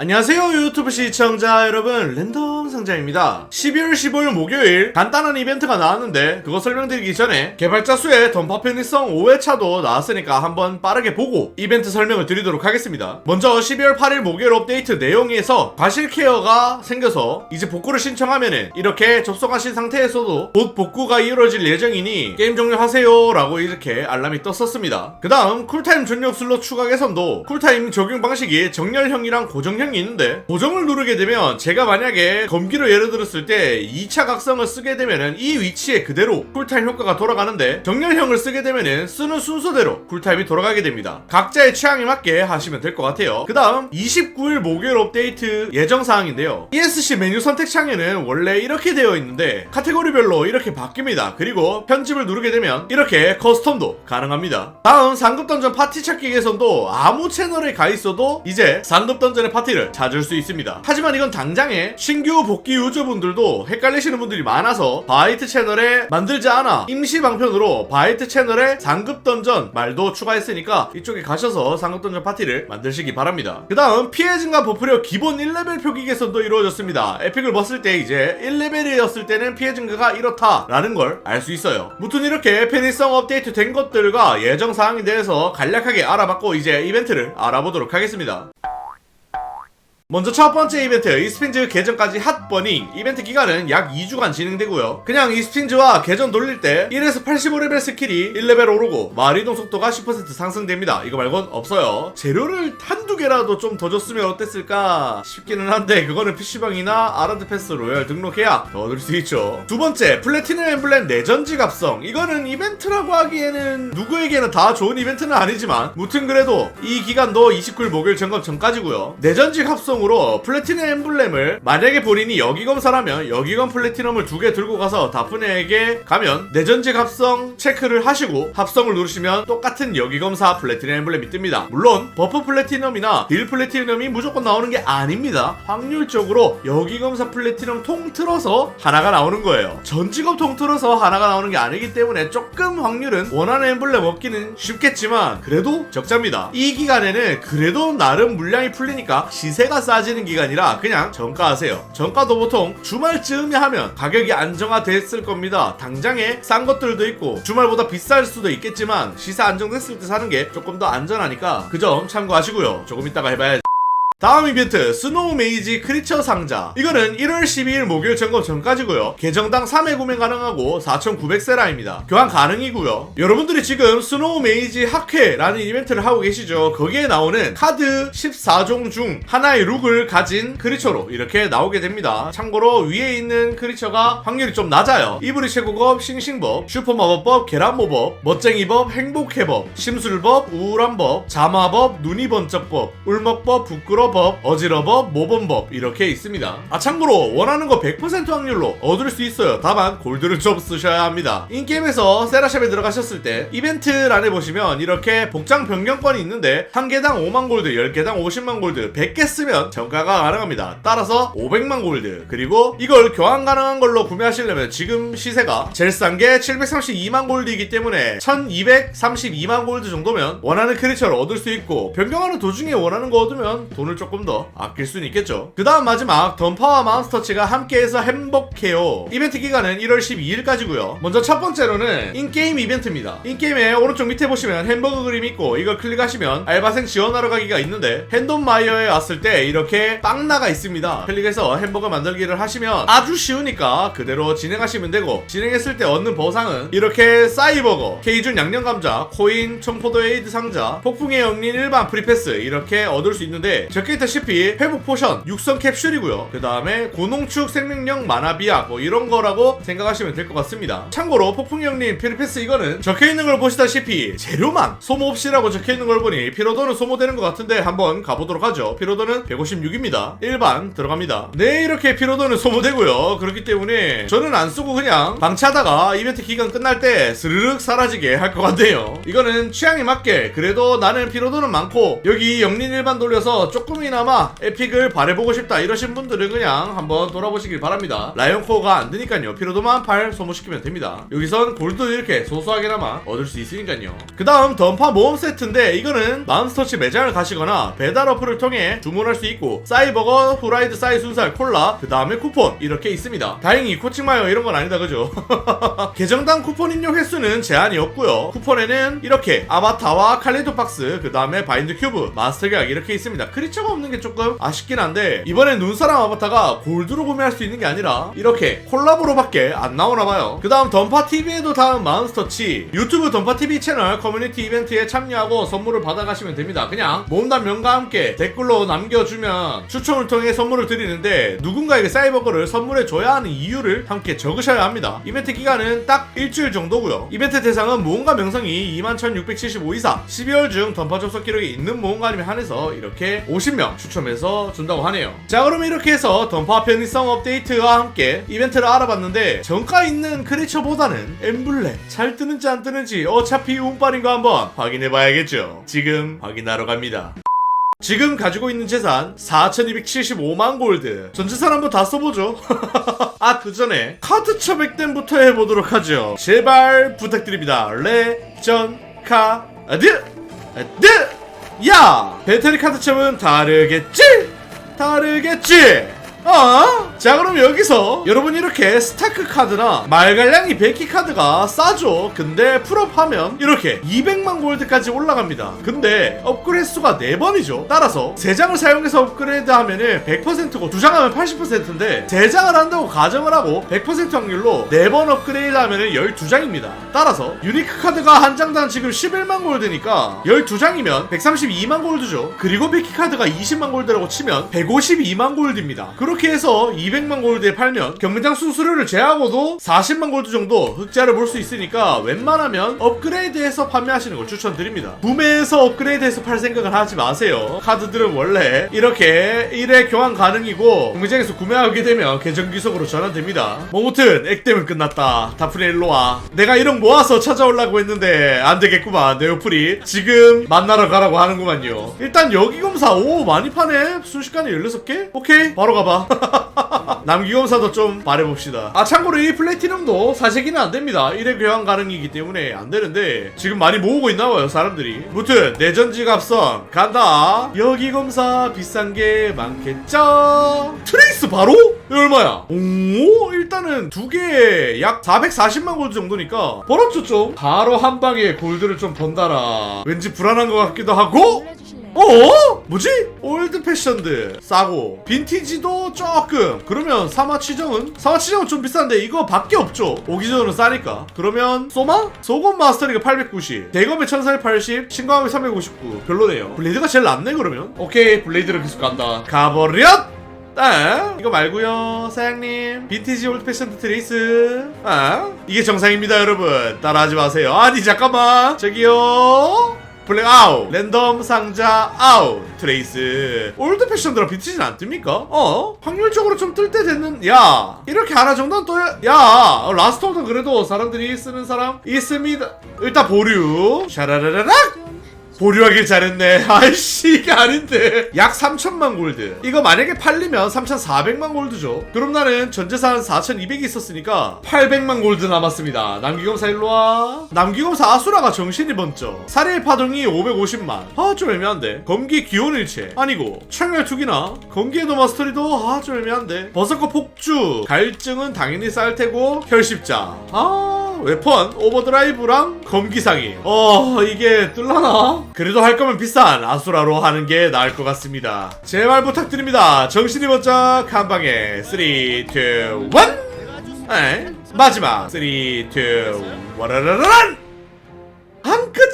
안녕하세요 유튜브 시청자 여러분. 랜덤 상자입니다. 12월 15일 목요일 간단한 이벤트가 나왔는데 그거 설명드리기 전에 개발자 수의 던파 편의성 5회차도 나왔으니까 한번 빠르게 보고 이벤트 설명을 드리도록 하겠습니다. 먼저 12월 8일 목요일 업데이트 내용에서 과실 케어가 생겨서 이제 복구를 신청하면은 이렇게 접속하신 상태에서도 곧 복구가 이루어질 예정이니 게임 종료하세요 라고 이렇게 알람이 떴었습니다. 그 다음 쿨타임 전력 슬롯 추가 개선도 쿨타임 적용 방식이 정렬형이랑 고정형 이 있는데 고정을 누르게 되면 제가 만약에 검기로 예를 들었을 때 2차 각성을 쓰게 되면은 이 위치에 그대로 쿨타임 효과가 돌아가는데 정렬형을 쓰게 되면은 쓰는 순서대로 쿨타임이 돌아가게 됩니다. 각자의 취향에 맞게 하시면 될 것 같아요. 그 다음 29일 목요일 업데이트 예정 사항인데요. ESC 메뉴 선택 창에는 원래 이렇게 되어 있는데 카테고리별로 이렇게 바뀝니다. 그리고 편집을 누르게 되면 이렇게 커스텀도 가능합니다. 다음 상급 던전 파티 찾기 개선도 아무 채널에 가 있어도 이제 상급 던전의 파티를 찾을 수 있습니다. 하지만 이건 당장에 신규 복귀 유저분들도 헷갈리시는 분들이 많아서 바이트 채널에 만들지 않아 임시 방편으로 바이트 채널에 상급 던전 말도 추가했으니까 이쪽에 가셔서 상급 던전 파티를 만드시기 바랍니다. 그 다음 피해 증가 버프력 기본 1레벨 표기 개선도 이루어졌습니다. 에픽을 벗을 때 이제 1레벨이었을 때는 피해 증가가 이렇다라는 걸 알 수 있어요. 무튼 이렇게 편의성 업데이트 된 것들과 예정 사항에 대해서 간략하게 알아봤고 이제 이벤트를 알아보도록 하겠습니다 먼저 첫 번째 이벤트 이스핀즈 계정까지 핫버닝. 이벤트 기간은 약 2주간 진행되고요. 그냥 이스핀즈와 계정 돌릴 때 1에서 85레벨 스킬이 1레벨 오르고 마을 이동 속도가 10% 상승됩니다. 이거 말곤 없어요. 재료를 한두 개라도 좀 더 줬으면 어땠을까 싶기는 한데 그거는 PC방이나 아라드 패스 로얄 등록해야 더 얻을 수 있죠. 두 번째 플래티넘 엠블렘 내전지 갑성. 이거는 이벤트라고 하기에는 누구에게나 다 좋은 이벤트는 아니지만 무튼 그래도 이 기간도 29일 목요일 점검 전까지고요. 내전지 합성 합성으로 플래티넘 엠블렘을 만약에 본인이 여기검사라면 여기검 플래티넘을 두 개 들고 가서 다프네에게 가면 내전직 합성 체크를 하시고 합성을 누르시면 똑같은 여기검사 플래티넘 엠블렘이 뜹니다. 물론 버프 플래티넘이나 딜 플래티넘이 무조건 나오는 게 아닙니다. 확률적으로 여기검사 플래티넘 통틀어서 하나가 나오는 거예요. 전 직업 통틀어서 하나가 나오는 게 아니기 때문에 조금 확률은 원하는 엠블렘 얻기는 쉽겠지만 그래도 적자입니다. 이 기간에는 그래도 나름 물량이 풀리니까 시세가 싸지는 기간이라 그냥 정가하세요. 정가도 보통 주말쯤에 하면 가격이 안정화됐을 겁니다. 당장에 싼 것들도 있고 주말보다 비쌀 수도 있겠지만 시세 안정됐을 때 사는 게 조금 더 안전하니까 그 점 참고하시고요. 조금 이따가 해봐야지. 다음 이벤트 스노우 메이지 크리처 상자. 이거는 1월 12일 목요일 점검 전까지고요. 계정당 3회 구매 가능하고 4,900세라입니다. 교환 가능이고요. 여러분들이 지금 스노우 메이지 학회라는 이벤트를 하고 계시죠? 거기에 나오는 카드 14종 중 하나의 룩을 가진 크리처로 이렇게 나오게 됩니다. 참고로 위에 있는 크리처가 확률이 좀 낮아요. 이브리 최고급 싱싱법 슈퍼마법법 계란모법 멋쟁이법 행복해법 심술법 우울한법 자마법 눈이 번쩍법 울먹법 부끄러 법 어지러법 모범법 이렇게 있습니다. 아 참고로 원하는 거 100% 확률로 얻을 수 있어요. 다만 골드를 좀 쓰셔야 합니다. 인게임에서 세라샵에 들어가셨을 때 이벤트란에 보시면 이렇게 복장 변경권이 있는데 한 개당 5만 골드 10개당 50만 골드 100개 쓰면 정가가 가능합니다. 따라서 500만 골드. 그리고 이걸 교환 가능한 걸로 구매하시려면 지금 시세가 제일 싼 게 732만 골드이기 때문에 1232만 골드 정도면 원하는 크리처를 얻을 수 있고 변경하는 도중에 원하는 거 얻으면 돈을 조금 더 아낄 수는 있겠죠. 그 다음 마지막 던파와 마운스터치가 함께해서 행복해요. 이벤트 기간은 1월 12일까지고요. 먼저 첫 번째로는 인게임 이벤트입니다. 인게임의 오른쪽 밑에 보시면 햄버거 그림 있고 이걸 클릭하시면 알바생 지원하러 가기가 있는데 핸돈마이어에 왔을 때 이렇게 빵나가 있습니다. 클릭해서 햄버거 만들기를 하시면 아주 쉬우니까 그대로 진행하시면 되고 진행했을 때 얻는 보상은 이렇게 싸이버거 케이준 양념감자 코인 청포도 에이드 상자 폭풍의 영린 일반 프리패스 이렇게 얻을 수 있는데 적혀 있다시피 회복 포션 육성 캡슐이고요. 그 다음에 고농축 생명력 만화 비약 뭐 이런 거라고 생각하시면 될 것 같습니다. 참고로 폭풍의 영린 프리패스 이거는 적혀있는 걸 보시다시피 재료만 소모 없이라고 적혀있는 걸 보니 피로도는 소모되는 것 같은데 한번 가보도록 하죠. 피로도는 156입니다. 일반 들어갑니다. 네 이렇게 피로도는 소모되고요. 그렇기 때문에 저는 안 쓰고 그냥 방치하다가 이벤트 기간 끝날 때 스르륵 사라지게 할 것 같네요. 이거는 취향에 맞게 그래도 나는 피로도는 많고 여기 영린 일반 돌려서 조금 조금이나마 에픽을 바래보고 싶다 이러신 분들은 그냥 한번 돌아보시길 바랍니다. 라이온코어가 안 되니까요. 피로도만 팔 소모시키면 됩니다. 여기선 골드 이렇게 소소하게나마 얻을 수 있으니까요. 그 다음 던파 모험 세트인데 이거는 맘스터치 매장을 가시거나 배달 어플을 통해 주문할 수 있고 싸이버거, 후라이드 싸이 순살, 콜라 그 다음에 쿠폰 이렇게 있습니다. 다행히 코칭마요. 이런 건 아니다. 그죠? 계정당 쿠폰 입력 횟수는 제한이 없고요. 쿠폰에는 이렇게 아바타와 칼리도 박스 그 다음에 바인드 큐브 마스터 계약 이렇게 있습니다. 크리처 가 없는 게 조금 아쉽긴 한데 이번엔 눈사람 아바타가 골드로 구매할 수 있는 게 아니라 이렇게 콜라보로밖에 안 나오나 봐요. 그 다음 던파TV에도 다음 마운스터치 유튜브 던파TV 채널 커뮤니티 이벤트에 참여하고 선물을 받아가시면 됩니다. 그냥 모험단 명과 함께 댓글로 남겨주면 추첨을 통해 선물을 드리는데 누군가에게 사이버거를 선물해 줘야 하는 이유를 함께 적으셔야 합니다. 이벤트 기간은 딱 일주일 정도고요. 이벤트 대상은 모험가 명성이 21,675 이상 12월 중 던파 접속 기록이 있는 모험가님에 한해서 이렇게 50명 추첨해서 준다고 하네요. 자 그럼 이렇게 해서 던파 편의성 업데이트와 함께 이벤트를 알아봤는데 정가 있는 크리처보다는 엠블렘 잘 뜨는지 안 뜨는지 어차피 운빨인 거 한번 확인해 봐야겠죠. 지금 확인하러 갑니다. 지금 가지고 있는 재산 4275만 골드. 전 재산 한번 다 써보죠. 아 그 전에 카드 처백댐부터 해보도록 하죠. 제발 부탁드립니다. 레전 카드. 아드 야 배터리 카드 첩은 다르겠지 다르겠지 어? 자 그럼 여기서 여러분 이렇게 스타크 카드나 말갈량이 베키 카드가 싸죠? 근데 풀업하면 이렇게 200만 골드까지 올라갑니다. 근데 업그레이드 수가 4번이죠. 따라서 3장을 사용해서 업그레이드 하면은 100%고 2장 하면 80%인데 3장을 한다고 가정을 하고 100% 확률로 4번 업그레이드 하면은 12장입니다. 따라서 유니크 카드가 한 장당 지금 11만 골드니까 12장이면 132만 골드죠. 그리고 베키 카드가 20만 골드라고 치면 152만 골드입니다. 그렇게 해서 200만 골드에 팔면 경매장 수수료를 제하고도 40만 골드 정도 흑자를 볼 수 있으니까 웬만하면 업그레이드해서 판매하시는 걸 추천드립니다. 구매해서 업그레이드해서 팔 생각을 하지 마세요. 카드들은 원래 이렇게 1회 교환 가능이고 경매장에서 구매하게 되면 계정 귀속으로 전환됩니다. 뭐 무튼 액땜은 끝났다. 다프네 일로와. 내가 이런 모아서 찾아오려고 했는데 안 되겠구만. 네오플이 지금 만나러 가라고 하는구만요. 일단 여기 검사 오 많이 파네. 순식간에 16개? 오케이 바로 가봐. 남기검사도 좀 말해봅시다. 아 참고로 이 플래티넘도 사재기는 안 됩니다. 1회 교환 가능이기 때문에 안 되는데 지금 많이 모으고 있나 봐요 사람들이. 무튼 내전지 갑선 간다. 여기 검사 비싼 게 많겠죠? 트레이스 바로? 이거 얼마야? 오 일단은 두 개에 약 440만 골드 정도니까 벌었죠 좀. 바로 한 방에 골드를 좀 번다라. 왠지 불안한 것 같기도 하고. 어? 뭐지? 올드 패션드 싸고. 빈티지도 조금. 그러면 사마치정은? 사마치정은 좀 비싼데 이거 밖에 없죠. 오기 전은 싸니까. 그러면 소마? 소금 마스터리가 890 대검에 1480 신광함이 359 별로네요. 블레이드가 제일 낫네 그러면. 오케이 블레이드로 계속 간다. 가버렸! 아, 이거 말고요 사장님. 빈티지 올드 패션 트레이스. 아, 이게 정상입니다 여러분. 따라하지 마세요. 아니 잠깐만. 저기요 블랙 아웃. 랜덤 상자 아웃. 트레이스. 올드 빈티지는 안 뜹니까? 어? 확률적으로 좀 뜰 때 됐는 야. 이렇게 하나 정도는 또야. 어, 라스트 오더 그래도 사람들이 쓰는 사람 있습니다. 일단 보류. 샤라라라락 보류하길 잘했네. 아이씨, 이게 아닌데. 약 3천만 골드. 이거 만약에 팔리면 3,400만 골드죠. 그럼 나는 전재산 4,200이 있었으니까 800만 골드 남았습니다. 남기검사 일로와. 남기검사 아수라가 정신이 번쩍. 살해의 파동이 550만. 아, 좀 애매한데. 검기 기온일체. 아니고. 청열 투기나. 검기의 도마스터리도 아, 좀 애매한데. 버섯과 폭주. 갈증은 당연히 쌓일 테고. 혈십자. 아. 웨펀, 오버드라이브랑 검기상이. 어, 이게 뜰라나? 그래도 할 거면 비싼 아수라로 하는 게 나을 것 같습니다. 제발 부탁드립니다. 정신이 번쩍 한 방에 3, 2, 1. 에? 마지막 3, 2, 1. 와라라란!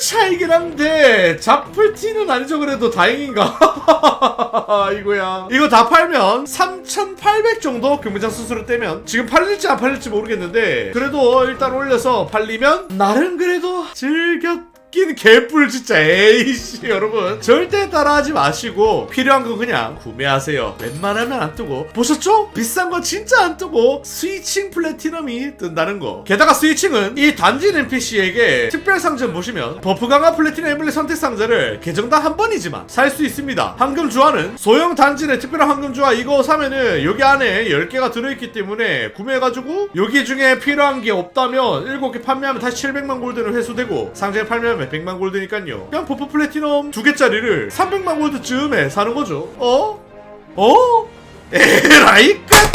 차이긴 한데 잡풀티는 아니죠 그래도. 다행인가? 이거야. 이거 다 팔면 3,800 정도 금매장 수수료 떼면 지금 팔릴지 안 팔릴지 모르겠는데 그래도 일단 올려서 팔리면 나름 그래도 즐겼 웃긴 개뿔 진짜 에이씨 여러분. 절대 따라하지 마시고 필요한 거 그냥 구매하세요. 웬만하면 안 뜨고. 보셨죠? 비싼 거 진짜 안 뜨고 스위칭 플래티넘이 뜬다는 거. 게다가 스위칭은 이 단진 NPC에게 특별 상점 보시면 버프 강화 플래티넘 에블리 선택 상자를 계정당 한 번이지만 살 수 있습니다. 황금 주화는 소형 단진의 특별한 황금 주화 이거 사면은 여기 안에 10개가 들어있기 때문에 구매해가지고 여기 중에 필요한 게 없다면 7개 판매하면 다시 700만 골드는 회수되고 상자에 팔면 100만 골드니까요 그냥 버프 플래티넘 두 개짜리를 300만 골드쯤에 사는 거죠 어? 어? 에라이 끝!